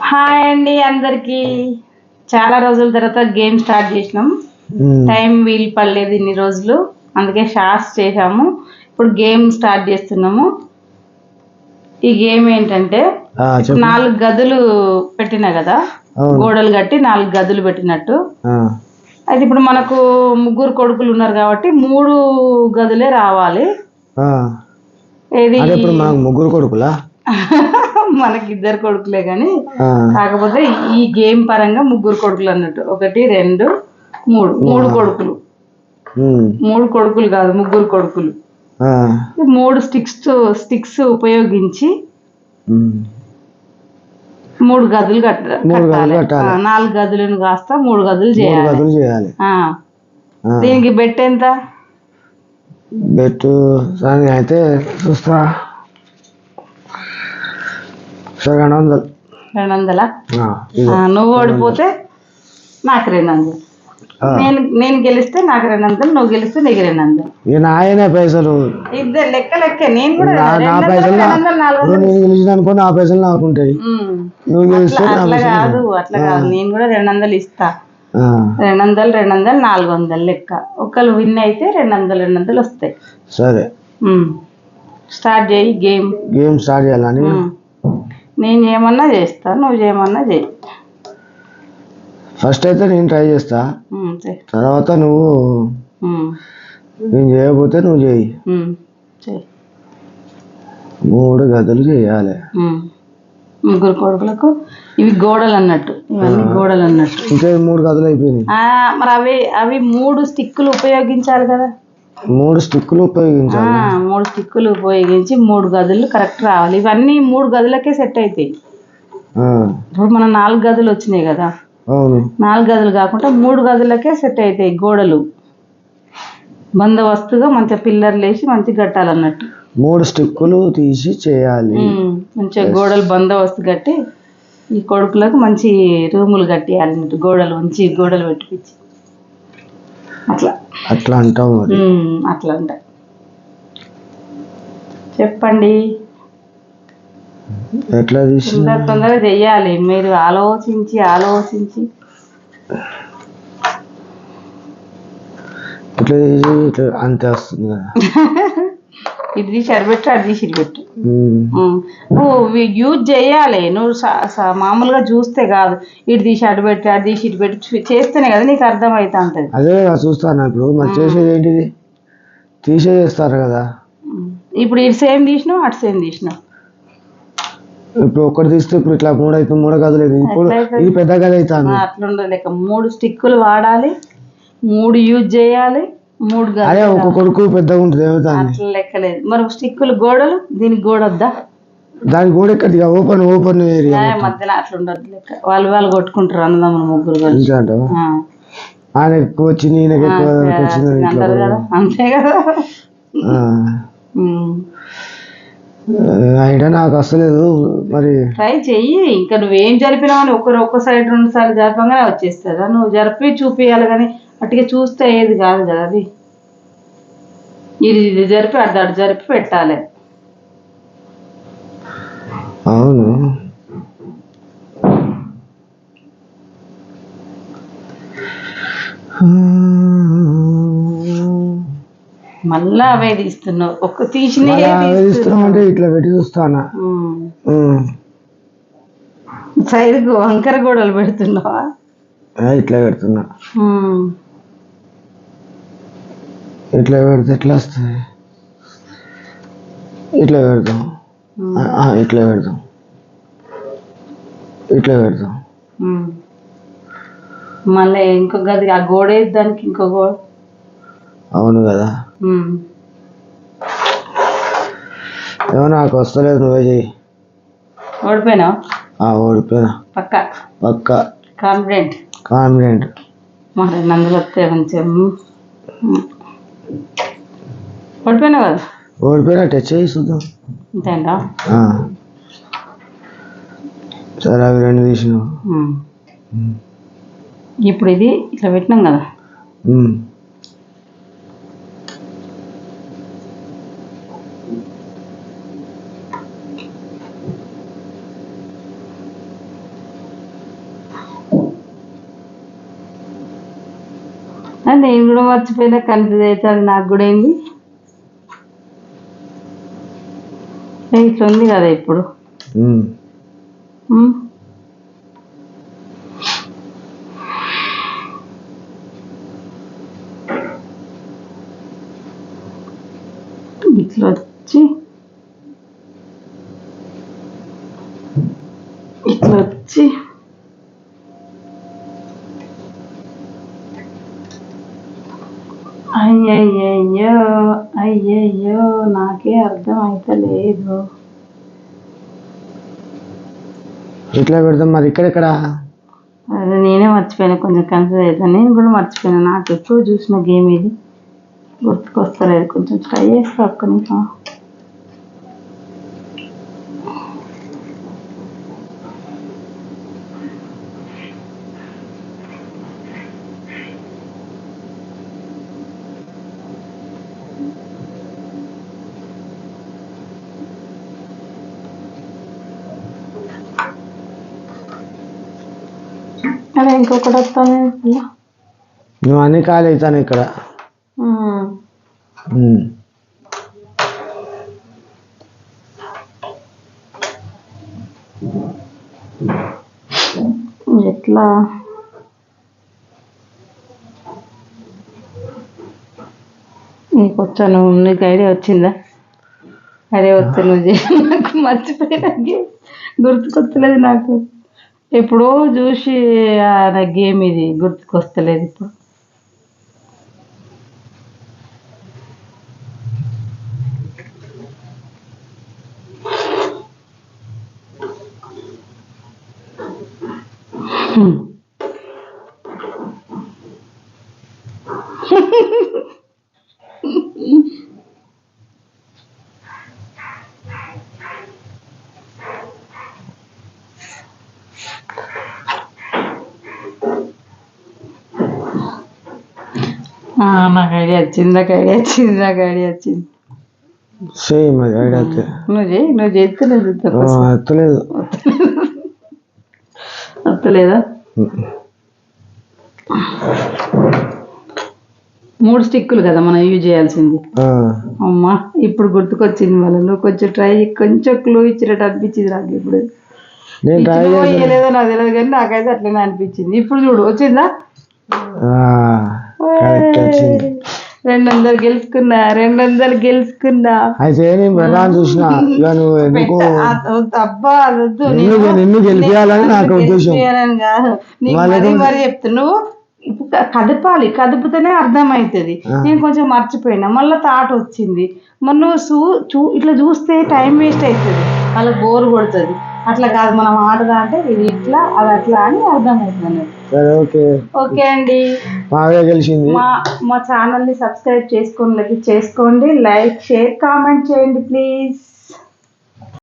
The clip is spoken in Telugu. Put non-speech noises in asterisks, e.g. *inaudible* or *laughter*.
హాయ్ అండి అందరికి. చాలా రోజుల తర్వాత గేమ్ స్టార్ట్ చేసినాం. ఉమ్. టైం వీలు పడలేదు ఇన్ని రోజులు. అందుకే షార్ట్స్ చేసాము ఇప్పుడు గేమ్ స్టార్ట్ చేస్తున్నాము. ఈ గేమ్ ఏంటంటే నాలుగు గదులు పెట్టినా కదా? గోడలు కట్టి నాలుగు గదులు పెట్టినట్టు. అయితే ఇప్పుడు మనకు ముగ్గురు కొడుకులు ఉన్నారు కాబట్టి మూడు గదులే రావాలి. ఏది? ఇప్పుడు మనకు ముగ్గురు కొడుకులా? *laughs* మనకి ఇద్దరు కొడుకులే కానీ కాకపోతే ఈ గేమ్ పరంగా ముగ్గురు కొడుకులు అన్నట్టు. ఒకటి రెండు మూడు. మూడు కొడుకులు. మూడు కొడుకులు కాదు ముగ్గురు కొడుకులు. మూడు స్టిక్స్ స్టిక్స్ ఉపయోగించి. మూడు గదులు కట్టాలి. నాలుగు గదులను కాస్త మూడు గదులు చేయాలి. దీనికి బెట్ ఎంత? సరే అయితే చూస్తా. రెండు వందలు రెండు వందల. నువ్వు ఓడిపోతే నాకు రెండు వందలు. నేను నేను గెలిస్తే నాకు రెండు వందలు నువ్వు గెలిస్తే నీకు రెండు వందలు నాయనే పైసలు. ఇద్దరు లెక్క లెక్క నేను కూడా నా పైసలు. నేను గెలిచిన అనుకో నా పైసలు నాకు ఉంటాయి. నువ్వు గెలిస్తే అట్లా కాదు అట్లా కాదు. నేను కూడా రెండు వందలు ఇస్తా. రెండు వందలు రెండు వందలు నాలుగు వందలు లెక్క. ఒకళ్ళు విన్ అయితే రెండు వందలు రెండు వందలు వస్తాయి. సరే. స్టార్ట్ చేయి గేమ్. గేమ్ స్టార్ట్ చేయాలని. నేను చేయమన్నా చేస్తా నువ్వు చేయమన్నా చేయి. ఫస్ట్ అయితే నేను ట్రై చేస్తా. తర్వాత నువ్వు నేను చేయకపోతే నువ్వు చేయి. మూడు గదులు చేయాలి. ముగ్గురు కొడుకులకు ఇవి గోడలు అన్నట్టు ఇవన్నీ గోడలు అన్నట్టు ఇంకా మూడు గదులు అయిపోయినాయి? మరి అవి అవి మూడు స్టిక్కులు ఉపయోగించాలి కదా. మూడు స్టిక్కులు ఉపయోగించాలి. మూడు స్టిక్కులు ఉపయోగించి మూడు గదులు కరెక్ట్ రావాలి. ఇవన్నీ మూడు గదులకే సెట్ అవుతాయి ఇప్పుడు మన నాలుగు గదులు వచ్చినాయి కదా. నాలుగు గదులు కాకుండా మూడు గదులకే సెట్ అవుతాయి గోడలు. బందోబస్తుగా మంచిగా పిల్లర్లు వేసి మంచిగా కట్టాలన్నట్టు మూడు స్టిక్కులు తీసి చేయాలి. మంచిగా గోడలు బందోబస్తు కట్టి ఈ కొడుకులకు మంచి రూములు కట్టియాలన్నట్టు గోడలు మంచి గోడలు పెట్టిపించి అట్లా. అట్లా ఉమ్, అట్లా అంట. చెప్పండి. ఎట్లా తొందర తొందరగా చెయ్యాలి. మీరు ఆలోచించి ఆలోచించి. ఇట్లా అంతే వస్తుంది *laughs* ఇటు తీసి అడబెట్టు అటు తీసి పెట్టు. నువ్వు యూజ్ చేయాలి. నువ్వు మామూలుగా చూస్తే కాదు. ఇటు తీసి అటు పెట్టి అటు తీసి ఇటు పెట్టి. చేస్తేనే కదా నీకు అర్థమవుతా ఉంటుంది అదే చూస్తాను ఇప్పుడు? మరి చేసేది ఏంటిది? తీసేస్తారు కదా. ఇప్పుడు ఇటు సేమ్ తీసినావు అటు సేమ్ తీసినావు. ఇప్పుడు ఒక్కటి తీస్తే ఇప్పుడు ఇట్లా మూడు అయిపోయి మూడు గదులు అయితే ఇప్పుడు? ఇది పెద్ద గది అవుతాను అట్లా ఉండదు లేక మూడు స్టిక్కులు వాడాలి మూడు యూజ్ చేయాలి మూడు అదే ఒక కొడుకు పెద్దగా ఉంటుంది అట్లా లెక్కలేదు. మరి స్టిక్కులు గోడలు దీనికి గోడ వద్దా? దానికి కూడా ఇక్కడ ఓపెన్ ఓపెన్ ఏరియా మధ్యలో అట్లా ఉండదు లెక్క. వాళ్ళు వాళ్ళు కొట్టుకుంటారు అన్నదమ్ములు ముగ్గురు కలిసి. ఆయన ఎక్కువ వచ్చింది ఈయనకి ఎక్కువ వచ్చింది ఇట్లా అంటారు కదా. అంతే కదా. ఆ. ఉమ్. ఐడియా నాకు అసలేదు మరి ట్రై చెయ్యి. ఇంకా నువ్వేం జరిపినావు అని ఒకరు ఒక్క సైడ్ రెండు సార్లు జరపంగానే వచ్చేస్తుందా. నువ్వు జరిపి చూపించాలి కానీ అట్టుగా చూస్తే ఏది కాదు కదా అది. ఇది ఇది జరిపి అటు అటు జరిపి పెట్టాలి. అవును. మళ్ళా అవే తీస్తున్నావు. ఒక్క తీసినే మళ్ళా వేస్తున్నామంటే ఇట్లా పెట్టి చూస్తానా. సైడ్కు వంకర గోడలు పెడుతున్నావా? ఇట్లా పెడుతున్నా. ఇట్లా పెడితే ఎట్లా వస్తుంది? ఇట్లా ఆ, ఇట్లా పెడతాం? ఇట్లా ఉమ్. మళ్ళీ ఇంకో గది ఆ గోడ దానికి ఇంకో గోడ. అవును కదా. ఏమో నాకు వస్తలేదు నువ్వే చెయ్యి. ఓడిపోయినావు? ఆ, ఓడిపోయినా. పక్క? పక్క. కాన్ఫిడెంట్ కాన్ఫిడెంట్ మరి నందులు వస్తే మంచిగా ఓడిపోయినా కదా? ఓడిపోయినా టచ్ చూద్దాం. సరే అవి రెండు ఇప్పుడు ఇది ఇట్లా పెట్టినాం కదా? నేను కూడా మర్చిపోయినా కన్ఫ్యూజ్ అవుతుంది నాకు కూడా ఏంది? ఇట్లా ఉంది కదా ఇప్పుడు. ఇట్లా అయ్యయ్యో అయ్యయ్యో నాకే అర్థం అయితలేదు ఇట్లా పెడతాం మరి ఇక్కడెక్కడ? అదే నేనే మర్చిపోయాను కొంచెం కన్ఫ్యూజ్ అవుతాను నేను కూడా మర్చిపోయాను నాకు ఎప్పుడు చూసిన గేమ్ ఇది. గుర్తుకొస్తలేదు కొంచెం ట్రై చేస్తా ఒక్క నిమిషం అదే ఇంకొకటి వస్తాను నువ్వు అన్ని ఖాళీ అవుతాను ఇక్కడ. ఎట్లా? నీకు వచ్చాను నీకు ఐడియా వచ్చిందా? అరే వస్తే నువ్వు చేయి. నాకు మర్చిపోయినా గేమ్ గుర్తుకొస్తలేదు నాకు. ఇప్పుడు చూసి ఆ నా గేమ్ ఇది గుర్తుకొస్తలేదు ఇప్పుడు Hmm. నాకు ఐడియా వచ్చింది నాకు ఐడియా వచ్చింది నాకు ఐడియా వచ్చింది. సేమ్ అది ఐడియా అయితే. నువ్వు చేయి నువ్వు చేస్తలేదు ఎత్తలేదు. మూడు స్టిక్కులు కదా మనం యూజ్ చేయాల్సింది. అమ్మా ఇప్పుడు గుర్తుకొచ్చింది మళ్ళీ నువ్వు కొంచెం ట్రై కొంచెం క్లూ ఇచ్చినట్టు అనిపించింది నాకు ఇప్పుడు. నేను ట్రై నాకు తెలియదు కానీ నాకైతే అట్లనే అనిపించింది. ఇప్పుడు చూడు వచ్చింది? రెండు వందలు గెలుచుకున్నా రెండు వందలు గెలుచుకున్నా. అయితే నేను వెళ్ళాలని చూసిన ఇక నువ్వు *laughs* ఎందుకు అదొద్దు. నిన్ను నేను- నిన్ను గెలిపియాలని నాకు ఉద్దేశం. కాదు. మళ్ళీ మరీ కొంచెం- మరీ చెప్తా నువ్వు ఇప్పుడు క- కదపాలి. కదిపితేనే అర్థమవుతుంది నేను కొంచెం మర్చిపోయినా. మళ్ళీ థాట్ వచ్చింది. మరి నువ్వు చూ చూ ఇట్లా చూస్తే టైం వేస్ట్ అవుతుంది వాళ్ళకి బోర్ కొడుతుంది. అట్లా కాదు మనం ఆడదా అంటే ఇది ఇట్లా అది అట్లా అని అర్థమవుతుంది ఓకే. ఓకే అండి. బాగా గెలిచింది. మా మా ఛానల్ని సబ్స్క్రైబ్ చేసుకోండి చేసుకోండి లైక్ షేర్ కామెంట్ చేయండి ప్లీజ్.